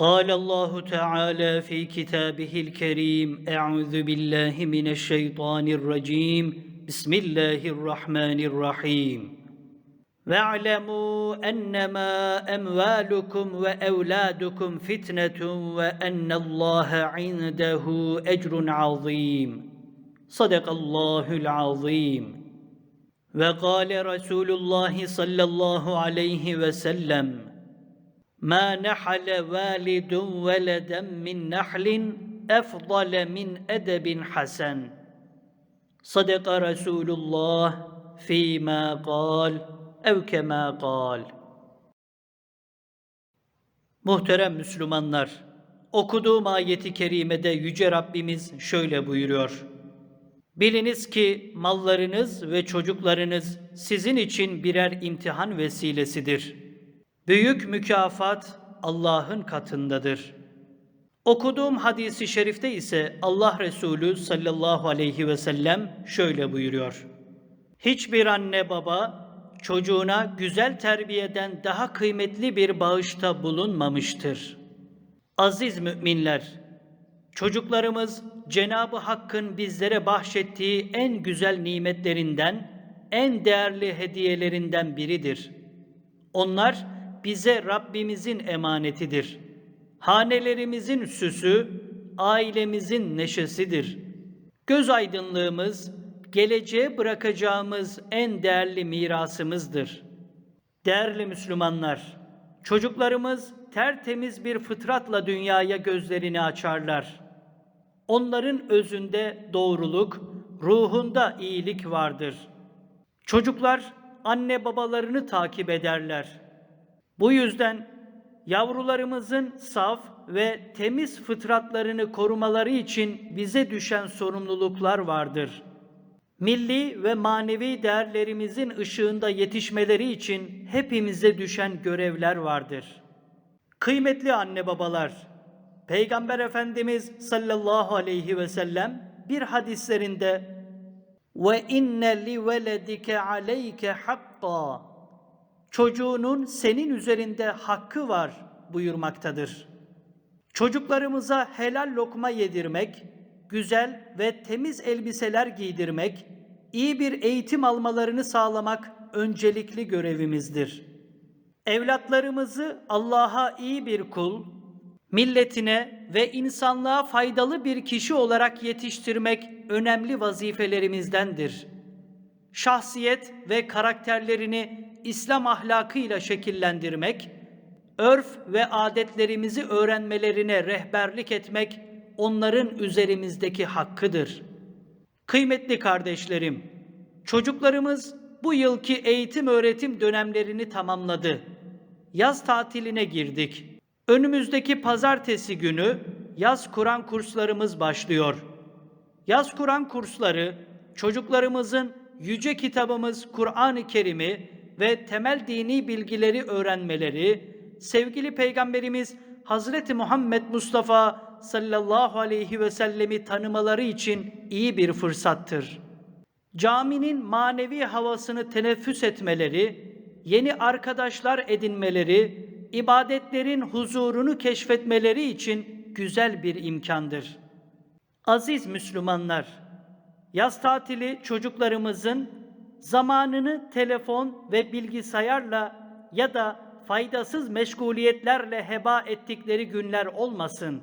قال الله تعالى في كتابه الكريم أعوذ بالله من الشيطان الرجيم. بسم الله الرحمن الرحيم. واعلموا أنما أموالكم وأولادكم فتنة وأن الله عنده أجر عظيم. صدق الله العظيم. وقال رسول الله صلى الله عليه وسلم ما نحل والد ولدا من نحل افضل من ادب حسن صدق رسول الله فيما قال ev kema kal. Muhterem Müslümanlar, okuduğum ayeti kerimede Yüce Rabbimiz şöyle buyuruyor. Biliniz ki mallarınız ve çocuklarınız sizin için birer imtihan vesilesidir. Büyük mükafat Allah'ın katındadır. Okuduğum hadisi şerifte ise Allah Resulü sallallahu aleyhi ve sellem şöyle buyuruyor. Hiçbir anne baba çocuğuna güzel terbiyeden daha kıymetli bir bağışta bulunmamıştır. Aziz müminler, çocuklarımız Cenabı Hakk'ın bizlere bahşettiği en güzel nimetlerinden, en değerli hediyelerinden biridir. Onlar bize Rabbimizin emanetidir. Hanelerimizin süsü, ailemizin neşesidir. Göz aydınlığımız, geleceğe bırakacağımız en değerli mirasımızdır. Değerli Müslümanlar, çocuklarımız tertemiz bir fıtratla dünyaya gözlerini açarlar. Onların özünde doğruluk, ruhunda iyilik vardır. Çocuklar anne babalarını takip ederler. Bu yüzden yavrularımızın saf ve temiz fıtratlarını korumaları için bize düşen sorumluluklar vardır.'' milli ve manevi değerlerimizin ışığında yetişmeleri için hepimize düşen görevler vardır. Kıymetli anne babalar, Peygamber Efendimiz sallallahu aleyhi ve sellem bir hadislerinde ve inne li veledike aleyke hakka çocuğunun senin üzerinde hakkı var buyurmaktadır. Çocuklarımıza helal lokma yedirmek, güzel ve temiz elbiseler giydirmek, iyi bir eğitim almalarını sağlamak öncelikli görevimizdir. Evlatlarımızı Allah'a iyi bir kul, milletine ve insanlığa faydalı bir kişi olarak yetiştirmek önemli vazifelerimizdendir. Şahsiyet ve karakterlerini İslam ahlakıyla şekillendirmek, örf ve adetlerimizi öğrenmelerine rehberlik etmek onların üzerimizdeki hakkıdır. Kıymetli kardeşlerim, çocuklarımız bu yılki eğitim öğretim dönemlerini tamamladı. Yaz tatiline girdik. Önümüzdeki pazartesi günü yaz Kur'an kurslarımız başlıyor. Yaz Kur'an kursları çocuklarımızın yüce kitabımız Kur'an-ı Kerim'i ve temel dini bilgileri öğrenmeleri, sevgili peygamberimiz Hazreti Muhammed Mustafa sallallahu aleyhi ve sellemi tanımaları için iyi bir fırsattır. Caminin manevi havasını teneffüs etmeleri, yeni arkadaşlar edinmeleri, ibadetlerin huzurunu keşfetmeleri için güzel bir imkandır. Aziz Müslümanlar, yaz tatili çocuklarımızın zamanını telefon ve bilgisayarla ya da faydasız meşguliyetlerle heba ettikleri günler olmasın.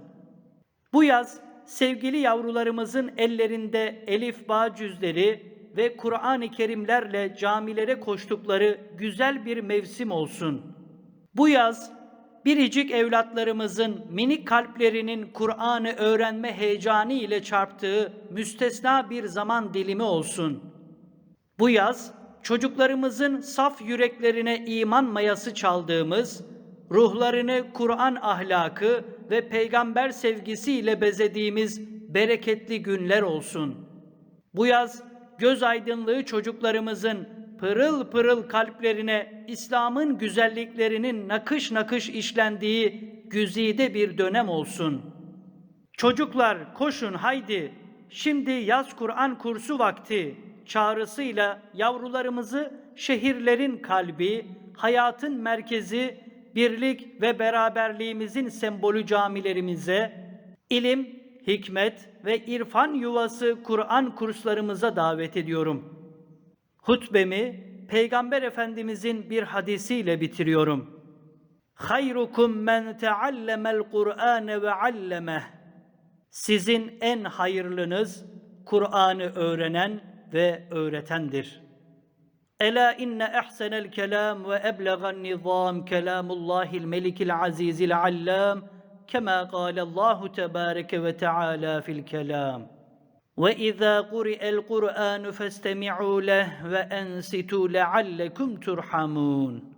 Bu yaz sevgili yavrularımızın ellerinde elif bağ cüzleri ve Kur'an-ı Kerimlerle camilere koştukları güzel bir mevsim olsun. Bu yaz biricik evlatlarımızın minik kalplerinin Kur'an'ı öğrenme heyecanı ile çarptığı müstesna bir zaman dilimi olsun. Bu yaz çocuklarımızın saf yüreklerine iman mayası çaldığımız, ruhlarını Kur'an ahlakı ve peygamber sevgisiyle bezediğimiz bereketli günler olsun. Bu yaz göz aydınlığı çocuklarımızın pırıl pırıl kalplerine İslam'ın güzelliklerinin nakış nakış işlendiği güzide bir dönem olsun. Çocuklar koşun haydi, şimdi yaz Kur'an kursu vakti çağrısıyla yavrularımızı şehirlerin kalbi, hayatın merkezi, birlik ve beraberliğimizin sembolü camilerimize, ilim, hikmet ve irfan yuvası Kur'an kurslarımıza davet ediyorum. Hutbemi Peygamber Efendimizin bir hadisiyle bitiriyorum. Hayrukum men teallemel Kur'ane ve allemeh. Sizin en hayırlınız Kur'an'ı öğrenen ve öğretendir. Ela inne ehsenel kelam ve eblegan nizam kelamullahil melikil azizil allam kema kâlallahu tebâreke ve teâlâ fil kelam. وإذا قرئ القرآن فاستمعوا له وأنصتوا لعلكم ترحمون